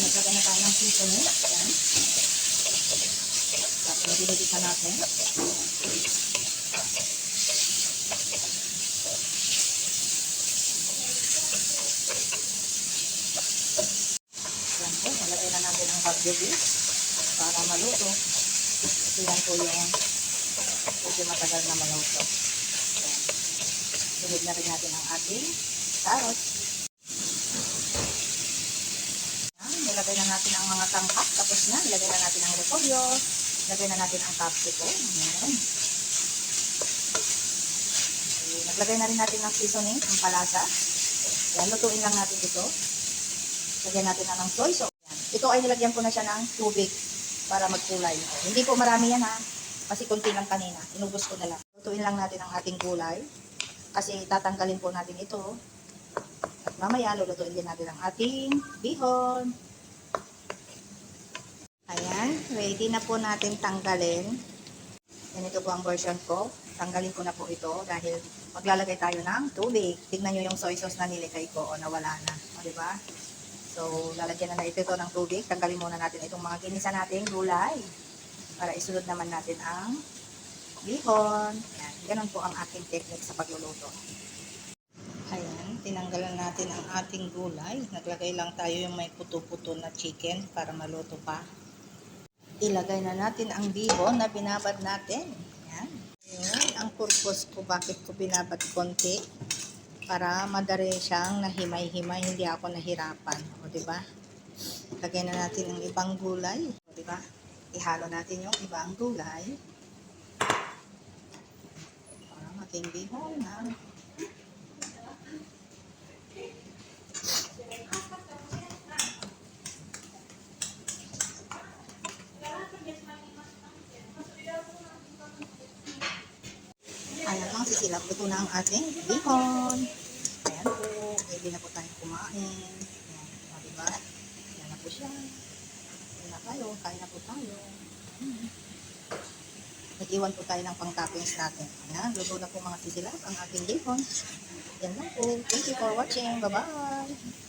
naglagay na tayo ng seasoning. Yan. Tapos dinigisa natin. Yan po, nalagay na natin ang bagyo beef para maluto. Kasi yan po yung medyo matagal na maluto. Yan. Sunod na rin natin ang ating carrots. Yan, nilagay na natin ang mga tangkap. Tapos na, nilagay na natin ang repolyo. Nilagay na natin ang capsicum. Ayan. Naglagay na rin natin ng seasoning, ang palasa. Yan, lutuin lang natin ito. Lagyan natin na ng soy sauce. Ito ay nilagyan ko na siya ng tubig para magkulay. Hindi po marami yan ha. Kasi konti lang kanina. Inubos ko na lang. Lutuin lang natin ang ating kulay. Kasi tatanggalin po natin ito. At mamaya lulutuin din natin ang ating bihon. Ayan. Ready na po natin tanggalin. Yan ito po ang version ko. Tanggalin ko na po ito dahil maglalagay tayo ng tubig. Tignan nyo yung soy sauce na nilikay ko o nawala na. O, diba? So, lalagyan na na ito, ng tubig. Tanggalin muna natin itong mga ginisa nating gulay. Para isunod naman natin ang bihon. Yan. Ganon po ang aking technique sa pagluluto. Ayan, tinanggalan natin ang ating gulay. Naglagay lang tayo yung may puto-puto na chicken para maluto pa. Ilagay na natin ang bihon na binabad natin. Yan. Yun, ang purpose ko bakit ko binabad konti para madari siyang nahimay-himay, hindi ako nahirapan. O, di ba? Lagay na natin ang ibang gulay. O, di ba? Ihalo natin yung ibang gulay. Para mating bihon na. Ayan sisilap. Ito na ang ating bacon. Ayan po. Pwede na po tayong kumain. Ayan, o, diba? Ayan na po siya. Ayan na tayo. Kain na po tayo. Hmm. Nag-iwan po tayo ng pang-toppings natin. Ayan, luto na po mga sisilap ang ating bacon. Yan lang po. Thank you for watching. Bye-bye.